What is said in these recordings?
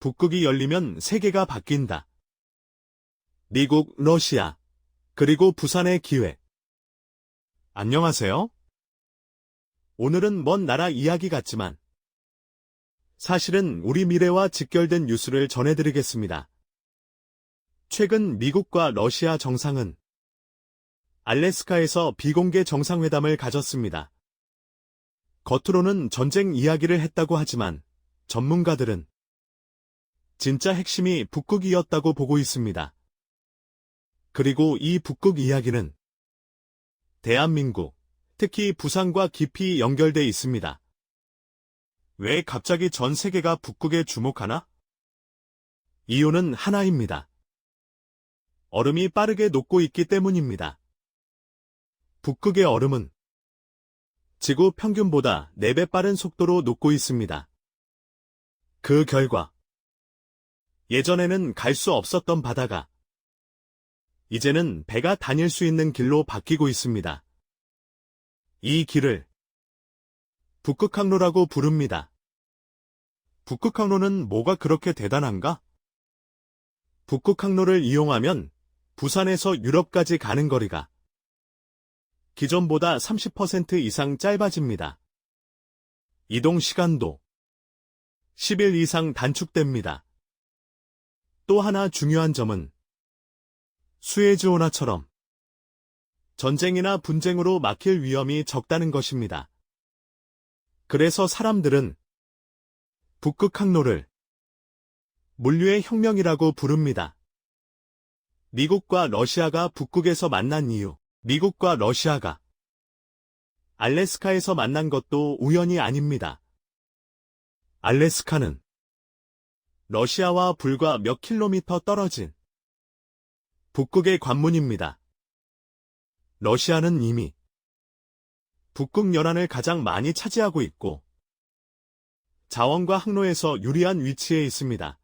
북극이 열리면 세계가 바뀐다. 미국, 러시아, 그리고 부산의 기회. 안녕하세요. 오늘은 먼 나라 이야기 같지만 사실은 우리 미래와 직결된 뉴스를 전해드리겠습니다. 최근 미국과 러시아 정상은 알래스카에서 비공개 정상회담을 가졌습니다. 겉으로는 전쟁 이야기를 했다고 하지만 전문가들은 진짜 핵심이 북극이었다고 보고 있습니다. 그리고 이 북극 이야기는 대한민국, 특히 부산과 깊이 연결돼 있습니다. 왜 갑자기 전 세계가 북극에 주목하나? 이유는 하나입니다. 얼음이 빠르게 녹고 있기 때문입니다. 북극의 얼음은 지구 평균보다 4배 빠른 속도로 녹고 있습니다. 그 결과 예전에는 갈 수 없었던 바다가 이제는 배가 다닐 수 있는 길로 바뀌고 있습니다. 이 길을 북극항로라고 부릅니다. 북극항로는 뭐가 그렇게 대단한가? 북극항로를 이용하면 부산에서 유럽까지 가는 거리가 기존보다 30% 이상 짧아집니다. 이동 시간도 10일 이상 단축됩니다. 또 하나 중요한 점은 수에즈 운하처럼 전쟁이나 분쟁으로 막힐 위험이 적다는 것입니다. 그래서 사람들은 북극 항로를 물류의 혁명이라고 부릅니다. 미국과 러시아가 북극에서 만난 이유, 미국과 러시아가 알래스카에서 만난 것도 우연이 아닙니다. 알래스카는 러시아와 불과 몇 킬로미터 떨어진 북극의 관문입니다. 러시아는 이미 북극 연안을 가장 많이 차지하고 있고 자원과 항로에서 유리한 위치에 있습니다.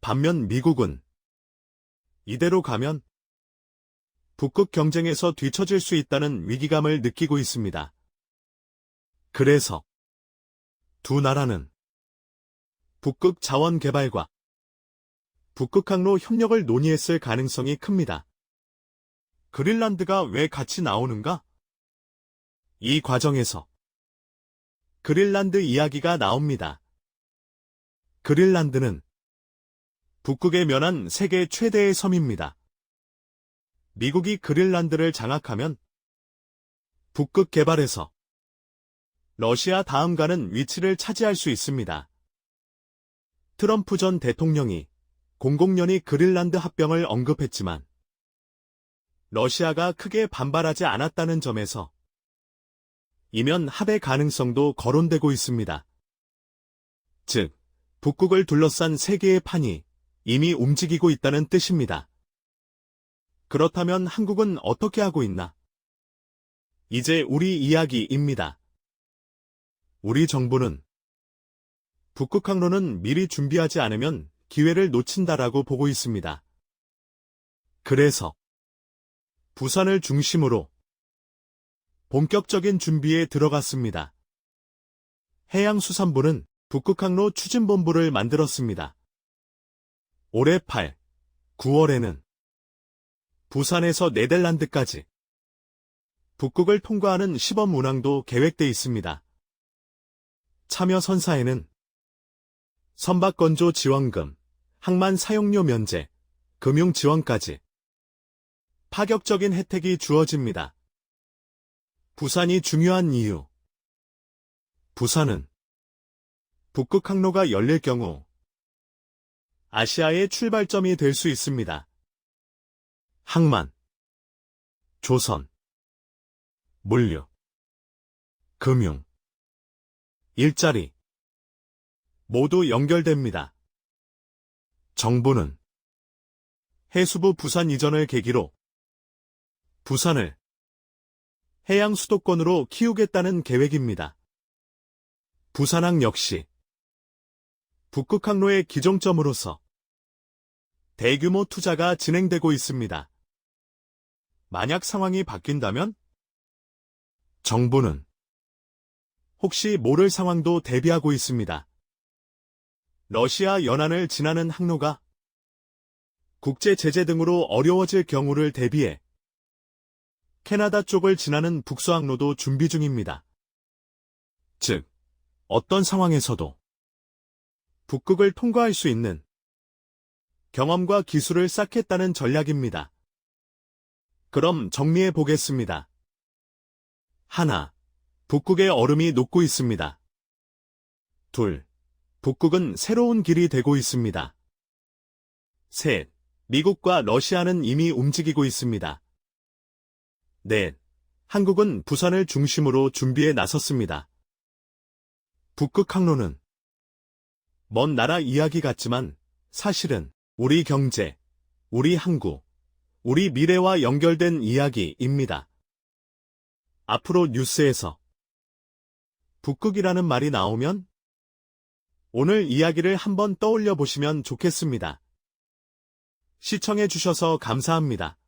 반면 미국은 이대로 가면 북극 경쟁에서 뒤처질 수 있다는 위기감을 느끼고 있습니다. 그래서 두 나라는 북극 자원 개발과 북극항로 협력을 논의했을 가능성이 큽니다. 그린란드가 왜 같이 나오는가? 이 과정에서 그린란드 이야기가 나옵니다. 그린란드는 북극에 면한 세계 최대의 섬입니다. 미국이 그린란드를 장악하면 북극 개발에서 러시아 다음 가는 위치를 차지할 수 있습니다. 트럼프 전 대통령이 공공연히 그린란드 합병을 언급했지만 러시아가 크게 반발하지 않았다는 점에서 이면 합의 가능성도 거론되고 있습니다. 즉, 북극을 둘러싼 세계의 판이 이미 움직이고 있다는 뜻입니다. 그렇다면 한국은 어떻게 하고 있나? 이제 우리 이야기입니다. 우리 정부는 북극항로는 미리 준비하지 않으면 기회를 놓친다라고 보고 있습니다. 그래서 부산을 중심으로 본격적인 준비에 들어갔습니다. 해양수산부는 북극항로 추진본부를 만들었습니다. 올해 8, 9월에는 부산에서 네덜란드까지 북극을 통과하는 시범 운항도 계획돼 있습니다. 참여 선사에는 선박건조 지원금, 항만 사용료 면제, 금융 지원까지 파격적인 혜택이 주어집니다. 부산이 중요한 이유 부산은 북극 항로가 열릴 경우 아시아의 출발점이 될 수 있습니다. 항만, 조선, 물류, 금융, 일자리 모두 연결됩니다. 정부는 해수부 부산 이전을 계기로 부산을 해양 수도권으로 키우겠다는 계획입니다. 부산항 역시 북극항로의 기종점으로서 대규모 투자가 진행되고 있습니다. 만약 상황이 바뀐다면 정부는 혹시 모를 상황도 대비하고 있습니다. 러시아 연안을 지나는 항로가 국제 제재 등으로 어려워질 경우를 대비해 캐나다 쪽을 지나는 북서항로도 준비 중입니다. 즉, 어떤 상황에서도 북극을 통과할 수 있는 경험과 기술을 쌓겠다는 전략입니다. 그럼 정리해 보겠습니다. 하나, 북극의 얼음이 녹고 있습니다. 둘, 북극은 새로운 길이 되고 있습니다. 셋, 미국과 러시아는 이미 움직이고 있습니다. 넷, 한국은 부산을 중심으로 준비에 나섰습니다. 북극 항로는 먼 나라 이야기 같지만 사실은 우리 경제, 우리 항구, 우리 미래와 연결된 이야기입니다. 앞으로 뉴스에서 북극이라는 말이 나오면 오늘 이야기를 한번 떠올려 보시면 좋겠습니다. 시청해 주셔서 감사합니다.